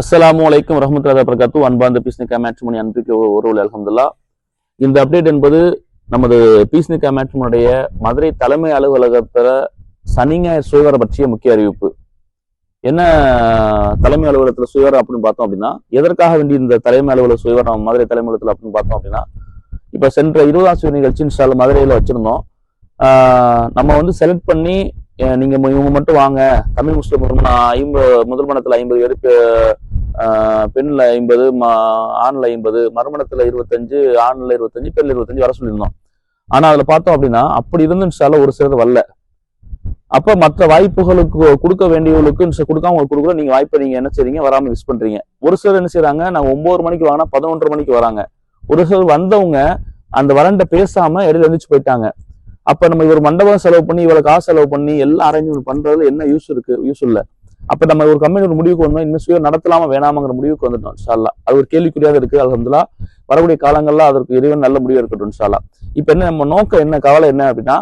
அஸ்லாம் அலைக்கும் ரஹமத்துல்லா பிரகாத்து அன்பார்ந்த பீஸ்னிகா மேட்ச்மணி ஒரு ஒருவல் அலமதுல்லா இந்த அப்டேட் என்பது நமது பீஸ்னிகா மேட்ச்மனுடைய மதுரை தலைமை அலுவலகத்தில் சனி ஞாயிறு சுயவரம் பற்றிய முக்கிய அறிவிப்பு. என்ன தலைமை அலுவலகத்தில் சுயவரம் அப்படின்னு பார்த்தோம் அப்படின்னா எதற்காக வேண்டி இந்த தலைமை அலுவலக சுயவரம் மதுரை தலைமை அலுவலகத்தில் அப்படின்னு பார்த்தோம் அப்படின்னா இப்போ சென்ற இருபதாம் சுய நிகழ்ச்சி இன்ஷால்ல மதுரையில் வச்சிருந்தோம். நம்ம வந்து செலக்ட் பண்ணி நீங்க இவங்க மட்டும் வாங்க. தமிழ் முஸ்லிம் ஐம்பது முதல் மனத்துல ஐம்பது பேருக்கு பெண்ணில் பெண்ல ஐம்பது ஆண்ல ஐம்பது மறுமணத்துல இருபத்தஞ்சு ஆண்ல இருபத்தஞ்சு பெண்ல இருபத்தஞ்சு வர சொல்லியிருந்தோம். ஆனா அதுல பார்த்தோம் அப்படின்னா அப்படி இருந்து ஒரு சிலர் வரல. அப்ப மற்ற வாய்ப்புகளுக்கு கொடுக்க வேண்டியவங்களுக்கு கொடுக்காம உங்களுக்கு கொடுக்குற நீங்க வாய்ப்பை நீங்க என்ன செய்றீங்க? வராம மிஸ் பண்றீங்க. ஒரு சிலர் என்ன செய்கிறாங்க நாங்க ஒன்பது மணிக்கு வாங்கினா பதினொன்றரை மணிக்கு வராங்க. ஒரு சிலர் வந்தவங்க அந்த வரண்ட பேசாம இடையில எழுந்திரிச்சு போயிட்டாங்க. அப்ப நம்ம இவர் மண்டபம் செலவு பண்ணி இவ்வளவு காசு செலவு பண்ணி எல்லாம் அரேஞ்ச்மெண்ட் பண்றதுல என்ன யூஸ் இருக்கு யூஸ் இல்லை. அப்ப நம்ம ஒரு கம்பெனி ஒரு முடிவுக்கு வந்தோம் இன்னும் சுய நடத்தலாமா வேணாமாங்கிற முடிவுக்கு வந்துட்டோம் ஷாலா அது ஒரு கேள்விக்குறியாக இருக்கு அலமதுல்லா வரக்கூடிய காலங்கள்ல அதற்கு இறைவன் நல்ல முடிவு இருக்கட்டும் ஷாலா இப்ப என்ன நம்ம நோக்கம் என்ன கவலை என்ன அப்படின்னா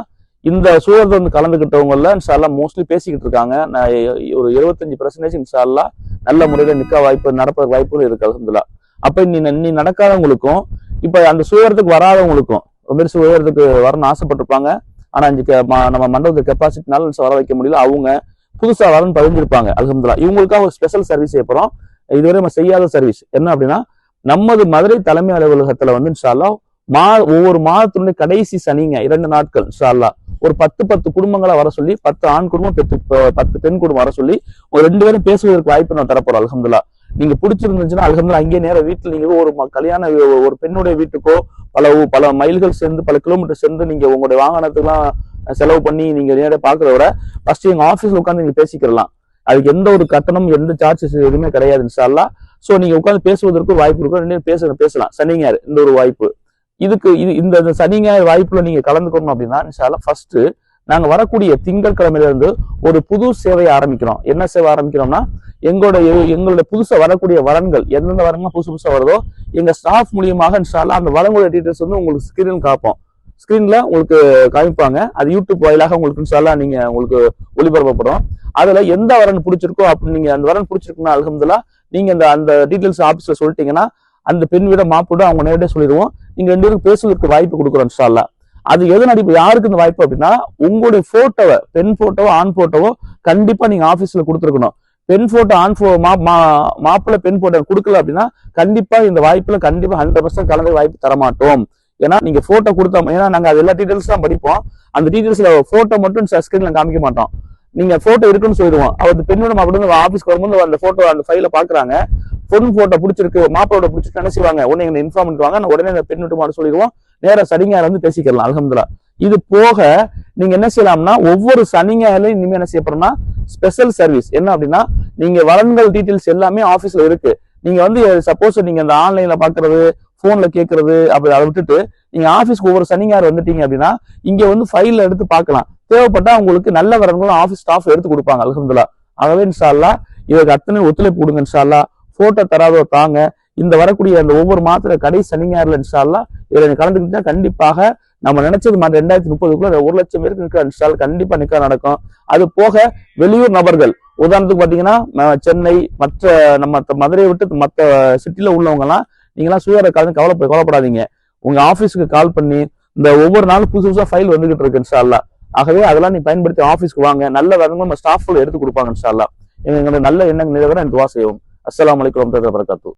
இந்த சூழல் வந்து கலந்துகிட்டவங்கள இன்ஷால்லா மோஸ்ட்லி பேசிக்கிட்டு இருக்காங்க. நான் ஒரு இருபத்தஞ்சு பர்சன்டேஜ் இன்ஷால்லா நல்ல முறையில நிக்க வாய்ப்பு நடப்ப வாய்ப்புகள் இருக்கு அலமதுல்லா அப்ப நீ நீ நடக்காதவங்களுக்கும் இப்ப அந்த சுயரத்துக்கு வராதவங்களுக்கும் ரொம்ப பேர் வரணும்னு ஆசைப்பட்டிருப்பாங்க. ஆனா அஞ்சு ம- நம்ம மண்டபத்து கெப்பாசிட்டினால வர வைக்க முடியல. அவங்க புதுசா வரணும்னு பதிஞ்சிருப்பாங்க அலகம்துல்லா இவங்களுக்காக ஒரு ஸ்பெஷல் சர்வீஸ் செய்ய இதுவரை நம்ம செய்யாத சர்வீஸ் என்ன அப்படின்னா நமது மதுரை தலைமை அலுவலகத்துல வந்து இன்ஷால்லா மா ஒவ்வொரு மாதத்தினுடைய கடைசி சனிங்க இரண்டு நாட்கள் இன்ஷால்லா ஒரு பத்து பத்து குடும்பங்களை வர சொல்லி பத்து ஆண் குடும்பம் பத்து பத்து பெண் குடும்பம் வர சொல்லி ஒரு ரெண்டு பேரும் பேசுவதற்கு வாய்ப்பு நான் தரப்போறோம் அலகம்துல்லா நீங்க பிடிச்சிருந்துச்சுன்னா அல்ஹம்துலில்லாஹ் அங்கேயே நேர வீட்டுல நீங்க ஒரு கல்யாண ஒரு பெண்ணுடைய வீட்டுக்கோ பல பல மைல்கள் சேர்ந்து பல கிலோமீட்டர் சேர்ந்து நீங்க உங்களுடைய வாகனத்துக்குலாம் செலவு பண்ணி நீங்க நேரம் பாக்குறத விட ஃபர்ஸ்ட் எங்க ஆபீஸ்ல உட்காந்து நீங்க பேசிக்கிறலாம். அதுக்கு எந்த ஒரு கட்டணம் எந்த சார்ஜஸ் எதுவுமே கிடையாது இன்ஷால்லா சோ நீங்க உட்காந்து பேசுவதற்கு வாய்ப்பு இருக்கும். ரெண்டு பேச பேசலாம். சனி ஞாயிறு இந்த ஒரு வாய்ப்பு. இதுக்கு இது இந்த இந்த சனி ஞாயிறு வாய்ப்புல நீங்க கலந்துக்கணும் அப்படின்னா இன்ஷால்லா ஃபர்ஸ்ட் நாங்க வரக்கூடிய திங்கட்கிழமையில இருந்து ஒரு புது சேவையை ஆரம்பிக்கிறோம். என்ன சேவை ஆரம்பிக்கிறோம்னா எங்களோட எங்களுடைய புதுசா வரக்கூடிய வரன்கள் எந்தெந்த வரங்கள் புதுசு புதுசா வருதோ எங்க ஸ்டாஃப் மூலியமாக இன்ஷால்லா அந்த வரங்களுடைய டீடைல்ஸ் வந்து உங்களுக்கு ஸ்கிரீன் காப்போம். ஸ்கிரீன்ல உங்களுக்கு காமிப்பாங்க. அது யூடியூப் வாயிலாக உங்களுக்கு இன்ஷால்லா நீங்க உங்களுக்கு ஒளிபரப்பப்படும். அதுல எந்த வரன் பிடிச்சிருக்கோ அப்படி நீங்க அந்த வரன் பிடிச்சிருக்குன்னா அலகம்துல்லா நீங்க அந்த அந்த டீடைல்ஸ் ஆபீஸ்ல சொல்லிட்டீங்கன்னா அந்த பெண் விட மாப்பிட அவங்க நேரடியாக சொல்லிடுவோம். நீங்க ரெண்டு பேரும் பேசுவதற்கு வாய்ப்பு கொடுக்குறோம் இன்ஷால்லா அது எதன் அடிப்படை யாருக்கு இந்த வாய்ப்பு அப்படின்னா உங்களுடைய போட்டோவை பெண் போட்டோவோ ஆண் போட்டோவோ கண்டிப்பா நீங்க ஆபீஸ்ல கொடுத்துருக்கணும். பெண் போட்டோ ஆண் போ மா மா- மாப்பிள்ளை பெண் போட்டோ கொடுக்கல அப்படின்னா கண்டிப்பா இந்த வாய்ப்புல கண்டிப்பா ஹண்ட்ரட் பர்சன்ட் கலந்து வாய்ப்பு தரமாட்டோம். ஏன்னா நீங்க போட்டோ கொடுத்தா ஏன்னா நாங்க அது எல்லா டீடைல்ஸ் தான் படிப்போம். அந்த டீடைல்ஸ்ல போட்டோ மட்டும் ஸ்கிரீன்ல காமிக்க மாட்டோம். நீங்க போட்டோ இருக்குன்னு சொல்லிடுவோம். அவர் பெண்ணோட மாப்பிள்ளை ஆபீஸ்க்கு வரும்போது அந்த போட்டோ அந்த ஃபைல பாக்குறாங்க. பொண்ணு போட்டோ பிடிச்சிருக்கு மாப்பிளோட பிடிச்சிருக்கு நினைச்சுவாங்க உடனே எங்க இன்ஃபார்ம் பண்ணுவாங்க நான் உடனே அந்த பெண் விட்டு சொல்லிடுவோம். நேரம் சரிங்க வந்து பேசிக்கலாம் அல்ஹம்துலில்லாஹ் இது போக நீங்க என்ன செய்யலாம்னா ஒவ்வொரு சனிஞாயிரம் இனிமே என்ன செய்யப்படும்னா ஸ்பெஷல் சர்வீஸ் என்ன அப்படின்னா நீங்க வரன்கள் டீட்டெயில்ஸ் எல்லாமே ஆபீஸ்ல இருக்கு. நீங்க வந்து சப்போஸ் நீங்க அந்த ஆன்லைன்ல பாக்குறது போன்ல கேட்கறது அப்படி அதை விட்டுட்டு நீங்க ஆபீஸ்க்கு ஒவ்வொரு சனிஞாயிறு வந்துட்டீங்க அப்படின்னா இங்க வந்து ஃபைல்ல எடுத்து பார்க்கலாம். தேவைப்பட்டா உங்களுக்கு நல்ல வரன்களும் ஆபீஸ் ஸ்டாஃப் எடுத்து கொடுப்பாங்க அலகம்துல்லா ஆகவே இன்ஷால்லா இதுக்கு அத்தனை ஒத்துழைப்பு கொடுங்க இன்ஷால்லா போட்டோ தராதோ தாங்க இந்த வரக்கூடிய அந்த ஒவ்வொரு மாத்திர கடைசி சனிஞாயிறுல இன்ஷால்லா இதில் கலந்துக்கிட்டா கண்டிப்பாக நம்ம நினைச்சது மாதிரி ரெண்டாயிரத்தி முப்பதுக்குள்ள ஒரு லட்சம் பேருக்கு நிற்க இன்ஸ்டால் கண்டிப்பா நிக்க நடக்கும். அது போக வெளியூர் நபர்கள் உதாரணத்துக்கு பாத்தீங்கன்னா சென்னை மற்ற நம்ம மதுரையை விட்டு மற்ற சிட்டில உள்ளவங்க எல்லாம் நீங்களாம் சுயர கலந்து கவலைப்பட கவலைப்படாதீங்க. உங்க ஆபீஸ்க்கு கால் பண்ணி இந்த ஒவ்வொரு நாளும் புதுசு புதுசா ஃபைல் வந்துகிட்டு இருக்கு இன்ஷால்லா ஆகவே அதெல்லாம் நீ பயன்படுத்தி ஆபீஸ்க்கு வாங்க. நல்ல வரணும் நம்ம ஸ்டாஃப்ல எடுத்து கொடுப்பாங்க இன்ஷால்லா எங்களுக்கு நல்ல எண்ணங்கள் நிறைவேற எனக்கு துவா செய்வோம். அஸ்லாம் வலைக்கம் வரஹ்மத்துல்லாஹி